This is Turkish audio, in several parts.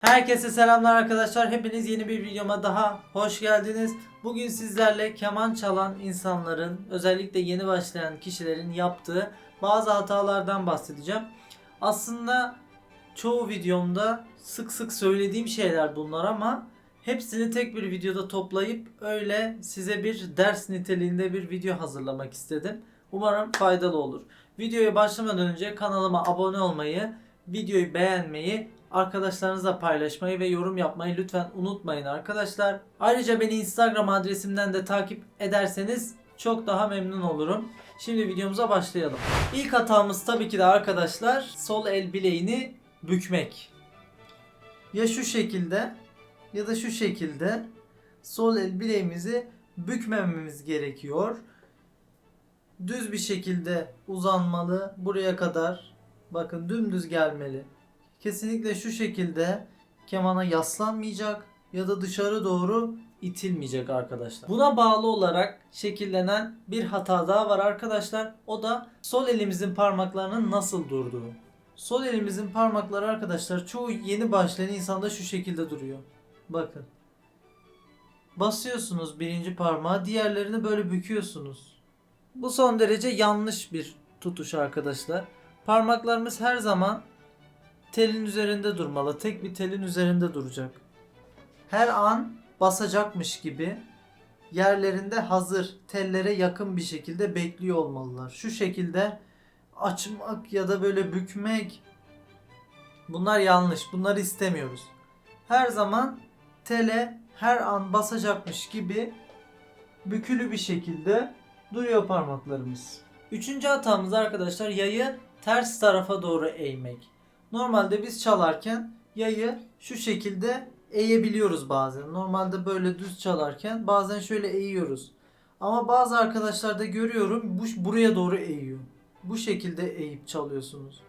Herkese selamlar arkadaşlar. Hepiniz yeni bir videoma daha hoş geldiniz. Bugün sizlerle keman çalan insanların, özellikle yeni başlayan kişilerin yaptığı bazı hatalardan bahsedeceğim. Aslında çoğu videomda sık sık söylediğim şeyler bunlar ama hepsini tek bir videoda toplayıp öyle size bir ders niteliğinde bir video hazırlamak istedim. Umarım faydalı olur. Videoya başlamadan önce kanalıma abone olmayı, videoyu beğenmeyi, arkadaşlarınızla paylaşmayı ve yorum yapmayı lütfen unutmayın arkadaşlar. Ayrıca beni Instagram adresimden de takip ederseniz çok daha memnun olurum. Şimdi videomuza başlayalım. İlk hatamız tabii ki de arkadaşlar sol el bileğini bükmek. Ya şu şekilde ya da şu şekilde sol el bileğimizi bükmememiz gerekiyor. Düz bir şekilde uzanmalı buraya kadar. Bakın dümdüz gelmeli. Kesinlikle şu şekilde kemana yaslanmayacak ya da dışarı doğru itilmeyecek arkadaşlar. Buna bağlı olarak şekillenen bir hata daha var arkadaşlar. O da sol elimizin parmaklarının nasıl durduğu. Sol elimizin parmakları arkadaşlar çoğu yeni başlayan insanda şu şekilde duruyor. Bakın. Basıyorsunuz birinci parmağı, diğerlerini böyle büküyorsunuz. Bu son derece yanlış bir tutuş arkadaşlar. Parmaklarımız her zaman telin üzerinde durmalı. Tek bir telin üzerinde duracak. Her an basacakmış gibi yerlerinde hazır tellere yakın bir şekilde bekliyor olmalılar. Şu şekilde açmak ya da böyle bükmek bunlar yanlış. Bunları istemiyoruz. Her zaman tele her an basacakmış gibi bükülü bir şekilde duruyor parmaklarımız. Üçüncü hatamız arkadaşlar yayı ters tarafa doğru eğmek. Normalde biz çalarken yayı şu şekilde eğebiliyoruz bazen. Normalde böyle düz çalarken bazen şöyle eğiyoruz. Ama bazı arkadaşlarda görüyorum bu buraya doğru eğiyor. Bu şekilde eğip çalıyorsunuz.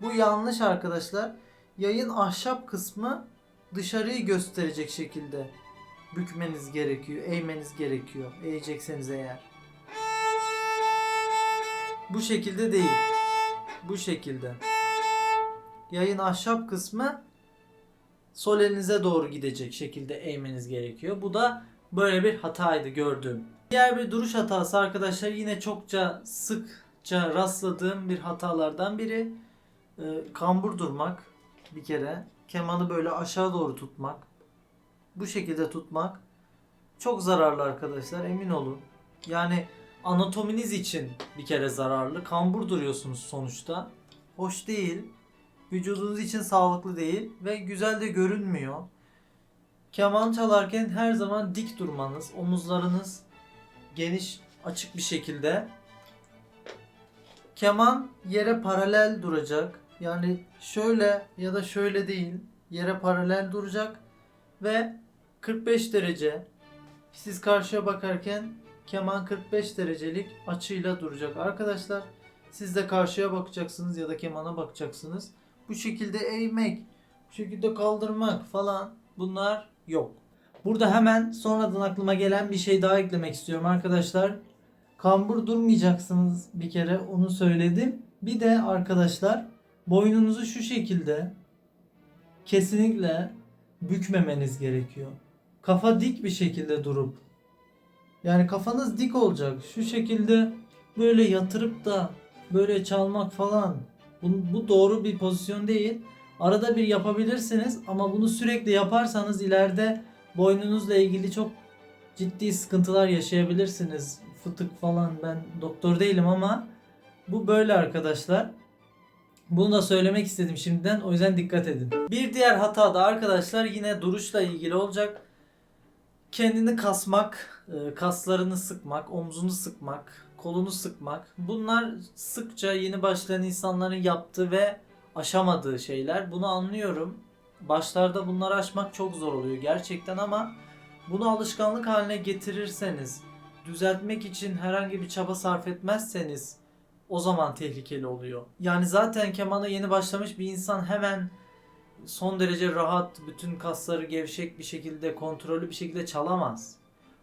Bu yanlış arkadaşlar. Yayın ahşap kısmı dışarıyı gösterecek şekilde bükmeniz gerekiyor, eğmeniz gerekiyor. Eğecekseniz eğer. Bu şekilde değil. Bu şekilde. Yayın ahşap kısmı sol elinize doğru gidecek şekilde eğmeniz gerekiyor. Bu da böyle bir hataydı gördüğüm. Diğer bir duruş hatası arkadaşlar yine çokça sıkça rastladığım bir hatalardan biri. Ee, kambur durmak bir kere. Kemanı böyle aşağı doğru tutmak. Bu şekilde tutmak çok zararlı arkadaşlar emin olun. Yani anatominiz için bir kere zararlı. Kambur duruyorsunuz sonuçta. Hoş değil. Vücudunuz için sağlıklı değil ve güzel de görünmüyor. Keman çalarken her zaman dik durmanız, omuzlarınız geniş, açık bir şekilde. Keman yere paralel duracak. Yani şöyle ya da şöyle değil, yere paralel duracak ve 45 derece siz karşıya bakarken keman 45 derecelik açıyla duracak arkadaşlar. Siz de karşıya bakacaksınız ya da kemana bakacaksınız. Bu şekilde eğmek, bu şekilde kaldırmak falan bunlar yok. Burada hemen sonradan aklıma gelen bir şey daha eklemek istiyorum arkadaşlar. Kambur durmayacaksınız bir kere onu söyledim. Bir de arkadaşlar boynunuzu şu şekilde kesinlikle bükmemeniz gerekiyor. Kafa dik bir şekilde durup yani kafanız dik olacak. Şu şekilde böyle yatırıp da böyle çalmak falan bu, bu doğru bir pozisyon değil. Arada bir yapabilirsiniz ama bunu sürekli yaparsanız ileride boynunuzla ilgili çok ciddi sıkıntılar yaşayabilirsiniz. Fıtık falan ben doktor değilim ama bu böyle arkadaşlar. Bunu da söylemek istedim şimdiden o yüzden dikkat edin. Bir diğer hata da arkadaşlar yine duruşla ilgili olacak. Kendini kasmak, e, kaslarını sıkmak, omzunu sıkmak, kolunu sıkmak. Bunlar sıkça yeni başlayan insanların yaptığı ve aşamadığı şeyler. Bunu anlıyorum. Başlarda bunları aşmak çok zor oluyor gerçekten ama bunu alışkanlık haline getirirseniz, düzeltmek için herhangi bir çaba sarf etmezseniz o zaman tehlikeli oluyor. Yani zaten kemana yeni başlamış bir insan hemen son derece rahat, bütün kasları gevşek bir şekilde, kontrollü bir şekilde çalamaz.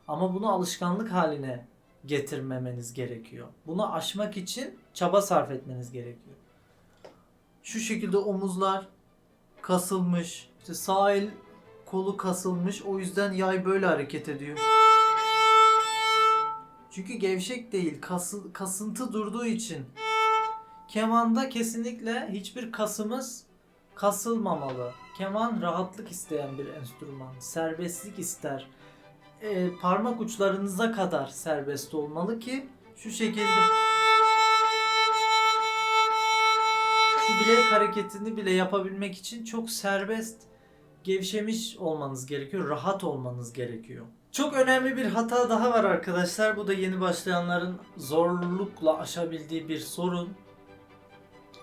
Ama bunu alışkanlık haline getirmemeniz gerekiyor. Bunu aşmak için çaba sarf etmeniz gerekiyor. Şu şekilde omuzlar kasılmış, İşte sağ el kolu kasılmış o yüzden yay böyle hareket ediyor. Çünkü gevşek değil, kasıl, kasıntı durduğu için. Kemanda kesinlikle hiçbir kasımız kasılmamalı. Keman rahatlık isteyen bir enstrüman. Serbestlik ister. Ee, parmak uçlarınıza kadar serbest olmalı ki şu şekilde şu bilek hareketini bile yapabilmek için çok serbest, gevşemiş olmanız gerekiyor, rahat olmanız gerekiyor. Çok önemli bir hata daha var arkadaşlar. Bu da yeni başlayanların zorlukla aşabildiği bir sorun.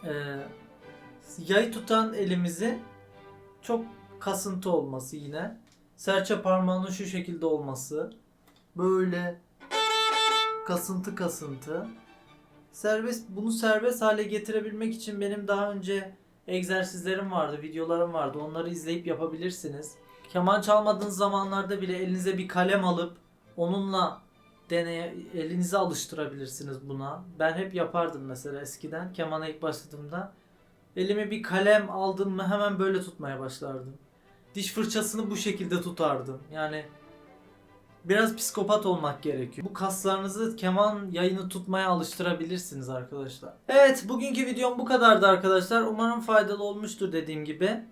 Ee, yayı tutan elimizi çok kasıntı olması yine. Serçe parmağının şu şekilde olması. Böyle kasıntı kasıntı. Serbest bunu serbest hale getirebilmek için benim daha önce egzersizlerim vardı, videolarım vardı. Onları izleyip yapabilirsiniz. Keman çalmadığınız zamanlarda bile elinize bir kalem alıp onunla deneye elinizi alıştırabilirsiniz buna. Ben hep yapardım mesela eskiden kemana ilk başladığımda. Elime bir kalem aldım mı hemen böyle tutmaya başlardım. Diş fırçasını bu şekilde tutardım. Yani biraz psikopat olmak gerekiyor. Bu kaslarınızı keman yayını tutmaya alıştırabilirsiniz arkadaşlar. Evet bugünkü videom bu kadardı arkadaşlar. Umarım faydalı olmuştur dediğim gibi.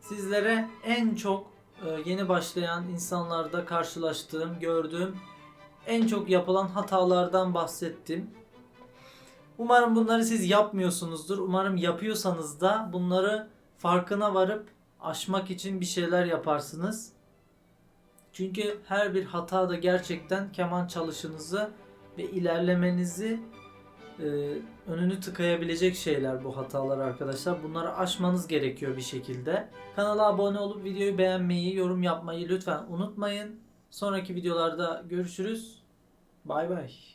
Sizlere en çok e, yeni başlayan insanlarda karşılaştığım, gördüğüm en çok yapılan hatalardan bahsettim. Umarım bunları siz yapmıyorsunuzdur. Umarım yapıyorsanız da bunları farkına varıp aşmak için bir şeyler yaparsınız. Çünkü her bir hata da gerçekten keman çalışınızı ve ilerlemenizi e, önünü tıkayabilecek şeyler bu hatalar arkadaşlar. Bunları aşmanız gerekiyor bir şekilde. Kanala abone olup videoyu beğenmeyi, yorum yapmayı lütfen unutmayın. Sonraki videolarda görüşürüz. Bay bay.